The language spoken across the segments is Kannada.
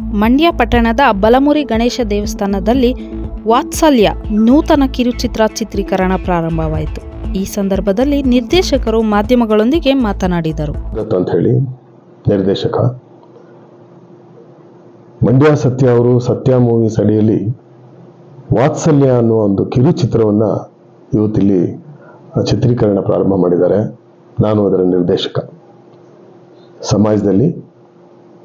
ಮಂಡ್ಯ ಪಟ್ಟಣದ ಬಲಮುರಿ ಗಣೇಶ ದೇವಸ್ಥಾನದಲ್ಲಿ ವಾತ್ಸಲ್ಯ ನೂತನ ಕಿರುಚಿತ್ರ ಚಿತ್ರೀಕರಣ ಪ್ರಾರಂಭವಾಯಿತು. ಈ ಸಂದರ್ಭದಲ್ಲಿ ನಿರ್ದೇಶಕರು ಮಾಧ್ಯಮಗಳೊಂದಿಗೆ ಮಾತನಾಡಿದರು. ಅಂತ ಹೇಳಿ, ನಿರ್ದೇಶಕ ಮಂಡ್ಯ ಸತ್ಯ ಅವರು ಸತ್ಯ ಮೂವೀಸ್ ಅಡಿಯಲ್ಲಿ ವಾತ್ಸಲ್ಯ ಅನ್ನುವ ಒಂದು ಕಿರುಚಿತ್ರವನ್ನು ಇವತ್ತಿಲ್ಲಿ ಚಿತ್ರೀಕರಣ ಪ್ರಾರಂಭ ಮಾಡಿದ್ದಾರೆ. ನಾನು ಅದರ ನಿರ್ದೇಶಕ. ಸಮಾಜದಲ್ಲಿ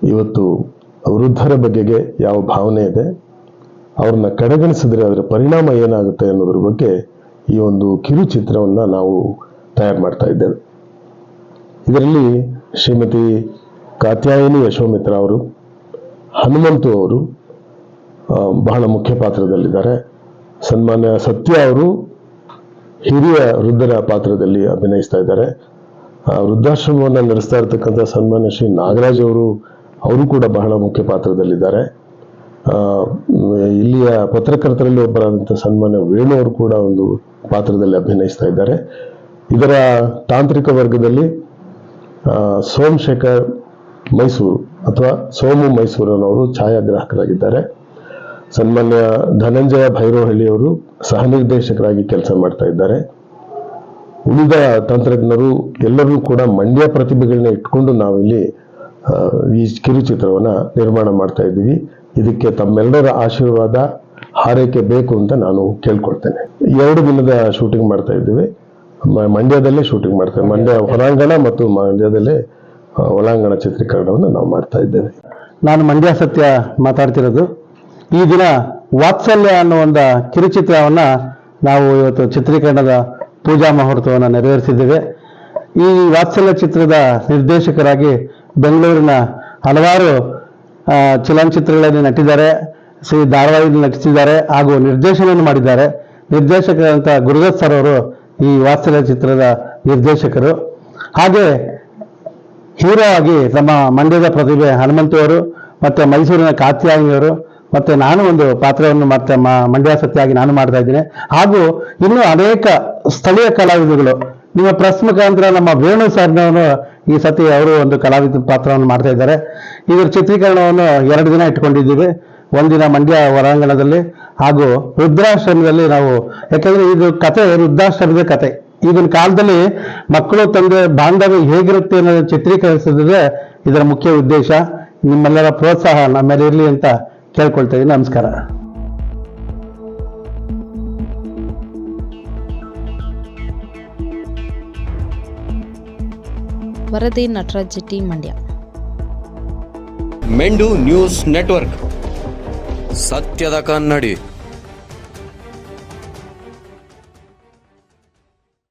ಇವತ್ತು ವೃದ್ಧರ ಬಗೆಗೆ ಯಾವ ಭಾವನೆ ಇದೆ? ಅವ್ರನ್ನ ಕಡೆಗಣಿಸಿದ್ರೆ ಅದರ ಪರಿಣಾಮ ಏನಾಗುತ್ತೆ ಅನ್ನೋದ್ರ ಬಗ್ಗೆ ಈ ಒಂದು ಕಿರುಚಿತ್ರವನ್ನು ನಾವು ತಯಾರು ಮಾಡ್ತಾ ಇದ್ದೇವೆ. ಇದರಲ್ಲಿ ಶ್ರೀಮತಿ ಕಾತ್ಯಾಯಿನಿ ಯಶೋಮಿತ್ರ ಅವರು, ಹನುಮಂತು ಅವರು ಬಹಳ ಮುಖ್ಯ ಪಾತ್ರದಲ್ಲಿದ್ದಾರೆ. ಸನ್ಮಾನ್ಯ ಸತ್ಯ ಅವರು ಹಿರಿಯ ವೃದ್ಧರ ಪಾತ್ರದಲ್ಲಿ ಅಭಿನಯಿಸ್ತಾ ಇದ್ದಾರೆ. ವೃದ್ಧಾಶ್ರಮವನ್ನು ನಡೆಸ್ತಾ ಇರ್ತಕ್ಕಂಥ ಸನ್ಮಾನ್ಯ ಶ್ರೀ ನಾಗರಾಜ್ ಅವರು ಅವರು ಕೂಡ ಬಹಳ ಮುಖ್ಯ ಪಾತ್ರದಲ್ಲಿದ್ದಾರೆ. ಇಲ್ಲಿಯ ಪತ್ರಕರ್ತರಲ್ಲಿ ಒಬ್ಬರಾದಂಥ ಸನ್ಮಾನ್ಯ ವೇಣು ಅವರು ಕೂಡ ಒಂದು ಪಾತ್ರದಲ್ಲಿ ಅಭಿನಯಿಸ್ತಾ ಇದ್ದಾರೆ. ಇದರ ತಾಂತ್ರಿಕ ವರ್ಗದಲ್ಲಿ ಸೋಮಶೇಖರ್ ಮೈಸೂರು ಅಥವಾ ಸೋಮು ಮೈಸೂರನವರು ಛಾಯಾಗ್ರಾಹಕರಾಗಿದ್ದಾರೆ. ಸನ್ಮಾನ್ಯ ಧನಂಜಯ ಭೈರೋಹಳ್ಳಿಯವರು ಸಹ ನಿರ್ದೇಶಕರಾಗಿ ಕೆಲಸ ಮಾಡ್ತಾ ಇದ್ದಾರೆ. ಉಳಿದ ತಂತ್ರಜ್ಞರು ಎಲ್ಲರೂ ಕೂಡ ಮಂಡ್ಯ ಪ್ರತಿಭೆಗಳನ್ನ ಇಟ್ಕೊಂಡು ನಾವಿಲ್ಲಿ ಈ ಕಿರುಚಿತ್ರವನ್ನು ನಿರ್ಮಾಣ ಮಾಡ್ತಾ ಇದ್ದೀವಿ. ಇದಕ್ಕೆ ತಮ್ಮೆಲ್ಲರ ಆಶೀರ್ವಾದ, ಹಾರೈಕೆ ಬೇಕು ಅಂತ ನಾನು ಕೇಳ್ಕೊಳ್ತೇನೆ. ಎರಡು ದಿನದ ಶೂಟಿಂಗ್ ಮಾಡ್ತಾ ಇದ್ದೀವಿ. ಮಂಡ್ಯದಲ್ಲೇ ಶೂಟಿಂಗ್ ಮಾಡ್ತೇವೆ. ಮಂಡ್ಯ ಹೊರಾಂಗಣ ಮತ್ತು ಮಂಡ್ಯದಲ್ಲೇ ಒಳಾಂಗಣ ಚಿತ್ರೀಕರಣವನ್ನು ನಾವು ಮಾಡ್ತಾ ಇದ್ದೇವೆ. ನಾನು ಮಂಡ್ಯ ಸತ್ಯ ಮಾತಾಡ್ತಿರೋದು. ಈ ದಿನ ವಾತ್ಸಲ್ಯ ಅನ್ನೋ ಒಂದು ಕಿರುಚಿತ್ರವನ್ನ ನಾವು ಇವತ್ತು ಚಿತ್ರೀಕರಣದ ಪೂಜಾ ಮುಹೂರ್ತವನ್ನು ನೆರವೇರಿಸಿದ್ದೇವೆ. ಈ ವಾತ್ಸಲ್ಯ ಚಿತ್ರದ ನಿರ್ದೇಶಕರಾಗಿ ಬೆಂಗಳೂರಿನ ಹಲವಾರು ಚಲನಚಿತ್ರಗಳಲ್ಲಿ ನಟಿದ್ದಾರೆ. ಶ್ರೀ ಧಾರಾವಾಹಿಯಲ್ಲಿ ನಟಿಸಿದ್ದಾರೆ ಹಾಗೂ ನಿರ್ದೇಶನವನ್ನು ಮಾಡಿದ್ದಾರೆ. ನಿರ್ದೇಶಕರಂತ ಗುರುದತ್ ಸರ್ ಅವರು ಈ ವಾತ್ಸಲ್ಯ ಚಿತ್ರದ ನಿರ್ದೇಶಕರು. ಹಾಗೆ ಹೀರೋ ಆಗಿ ನಮ್ಮ ಮಂಡ್ಯದ ಪ್ರತಿಭೆ ಹನುಮಂತವರು ಮತ್ತು ಮೈಸೂರಿನ ಕಾತ್ಯಾಯಿನಿಯವರು ಮತ್ತೆ ನಾನು ಒಂದು ಪಾತ್ರವನ್ನು ಮತ್ತೆ ಮಂಡ್ಯ ಸತ್ಯಾಗಿ ನಾನು ಮಾಡ್ತಾ ಇದ್ದೀನಿ. ಹಾಗೂ ಇನ್ನೂ ಅನೇಕ ಸ್ಥಳೀಯ ಕಲಾವಿದರುಗಳು. ನಿಮ್ಮ ಪ್ರೆಸ್ ಮುಖಾಂತರ ನಮ್ಮ ವೇಣು ಸರ್ನವರು ಈ ಸತಿ ಅವರು ಒಂದು ಕಲಾವಿದ ಪಾತ್ರವನ್ನು ಮಾಡ್ತಾ ಇದ್ದಾರೆ. ಇದರ ಚಿತ್ರೀಕರಣವನ್ನು ಎರಡು ದಿನ ಇಟ್ಕೊಂಡಿದ್ದೀವಿ ಒಂದಿನ ಮಂಡ್ಯ ಹೊರಾಂಗಣದಲ್ಲಿ ಹಾಗೂ ವೃದ್ಧಾಶ್ರಮದಲ್ಲಿ ನಾವು, ಯಾಕಂದ್ರೆ ಇದು ಕತೆ, ವೃದ್ಧಾಶ್ರಮದ ಕತೆ. ಈಗಿನ ಕಾಲದಲ್ಲಿ ಮಕ್ಕಳು, ತಂದೆ, ಬಾಂಧವ್ಯ ಹೇಗಿರುತ್ತೆ ಅನ್ನೋದು ಚಿತ್ರೀಕರಿಸಿದ್ರೆ ಇದರ ಮುಖ್ಯ ಉದ್ದೇಶ. ನಿಮ್ಮೆಲ್ಲರ ಪ್ರೋತ್ಸಾಹ ನಮ್ಮ ಮೇಲೆ ಇರಲಿ ಅಂತ ಕೇಳ್ಕೊಳ್ತಾ ನಮಸ್ಕಾರ. ವರದಿ ನಟರಾಜ್ ಟಿ ಮಂಡ್ಯ. ಮೆಂಡು ನ್ಯೂಸ್ ನೆಟ್ವರ್ಕ್. ಸತ್ಯದ ಕನ್ನಡಿ.